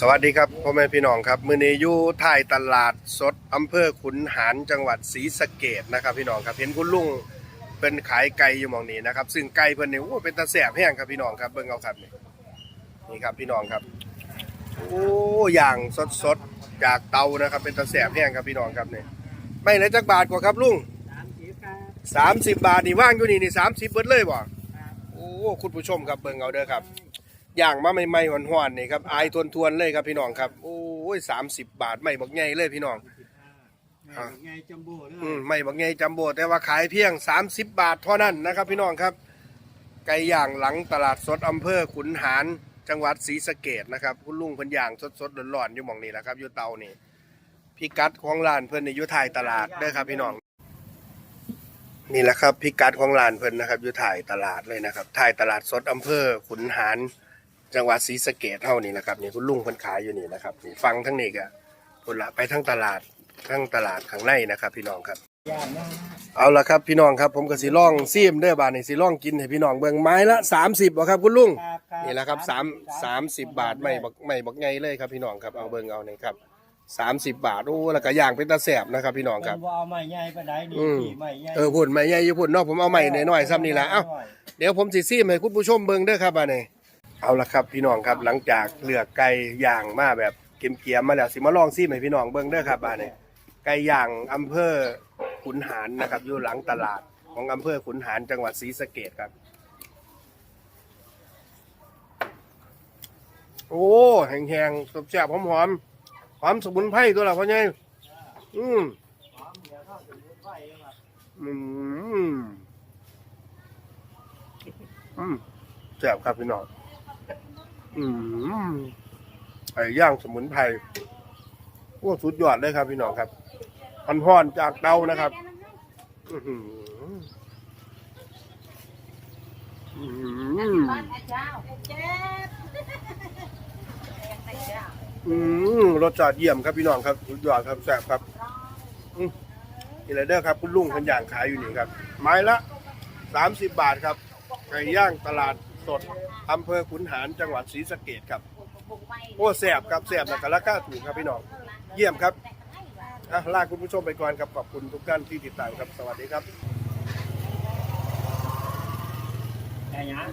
สวัสดีครับพ่อแม่พี่น้องครับ มือนี้อยู่ท้ายตลาดสดอำเภอขุนหารจังหวัดศรีสะเกดนะครับ พี่น้องครับเห็นคุณลุงเป็นขายไก่อยู่หมองนี้นะครับ ซึ่งไก่เพิ่นนี่โอ้เป็นตาแสบแห้งครับพี่น้องครับเบิ่งเอาครับนี่นี่ครับพี่น้องครับโอ้อย่างสดๆจากเตานะครับ เป็นตาแสบแห้งครับพี่น้องครับนี่ไม่เลยจักบาทกว่าครับลุงสามสิบบาทนี่ว่างอยู่นี่นี่30เบิดเลยบ่โอ้คุณผู้ชมครับเบิ่งเอาเด้อครับ ย่างมาใหม่ๆหวานๆนี่ครับอายทวนๆเลยครับพี่น้องครับ โอ้ยสามสิบบาทไม่บักใหญ่เลยพี่น้องแม่ไงจัมโบ้เลยอืมไม่บักใหญ่จัมโบ้แต่ว่าขายเพียง 30 บาทเท่านั้นนะครับ พี่น้องครับ ไก่ย่างหลังตลาดสดอำเภอขุนหารจังหวัดศรีสะเกดนะครับคุณลุงเพิ่นย่างสดๆร้อนๆอยู่หม่องนี้แหละครับอยู่เตานี่พิกัดของร้านเพิ่นนี่อยู่ท้ายตลาดเด้อครับพี่น้อง นี่แหละครับพิกัดของร้านเพิ่นนะครับอยู่ถ่ายตลาดเลยนะครับถ่ายตลาดสดอำเภอขุนหาร จังหวัดศรีสะเกดเท่านี้นะครับนี่คุณลุงเพิ่นขายอยู่นี่นะครับนี่ฟังทั้งนี้ก็พุ่นละไปทั้งตลาดทั้งตลาดข้างในนะครับ พี่น้องครับย่างนะเอาละครับพี่น้องครับ ผมก็สิลองซีมเด้อบาดนี่สิลองกินให้พี่น้องเบิ่งไม้ละ 30บ่ครับคุณลุงครับครับนี่แหละครับสามสามสิบบาทไม่บักไม่บักไงเลยครับพี่น้องครับเอาเบิ่งเอานี่ครับสามสิบบาทโอ้แล้วก็ย่างเป็นตาแสบนะครับ พี่น้องครับเพิ่นว่าเอาไม้ใหญ่ไปไหนนี่อืมนี่ไม้ใหญ่เออพุ่นไม่ใหญ่อยู่พุ่นเนาะผมเอาใหม่น้อยๆซ้ำนี่ละเอ้าเดี๋ยวผมสิซีมให้คุณผู้ชมเบิ่งเด้อครับอันนี้ เอาละครับพี่น้องครับหลังจากเลือกไก่ย่างมาแบบเกียมๆมาแล้วสิมาลองซีมให้พี่น้องเบิ่งเด้อครับอันนี้ไก่ย่างอำเภอขุนหารนะครับ อยู่หลังตลาดของอำเภอขุนหารจังหวัดศรีสะเกษครับ โอ้แห้งๆสดแซ่บหอมๆหอมสมุนไพรตัวละพ่อใหญ่อืมอืมอืมแซ่บครับพี่น้อง อืมไก่ย่างสมุนไพรโอ้สุดยอดเลยครับ พี่น้องครับห่อนจากเตานะครับอื้อหืออื้อหืออืมรสชาติเยี่ยมครับพี่น้องครับสุดยอดครับแซ่บครับอืมนี่แหละเด้อครับ คุณลุงคนอย่างขายอยู่นี่ครับ ไม้ละสามสิบบาทครับไก่ย่างตลาด สดอำเภอขุนหารจังหวัดศรีสะเกดครับโอ้แสบครับแสบแล้วก็ราคาถูกครับพี่น้องเยี่ยมครับอะลาคุณผู้ชมไปก่อนครับขอบคุณทุกท่านที่ติดตามครับสวัสดีครับไก่ย่าง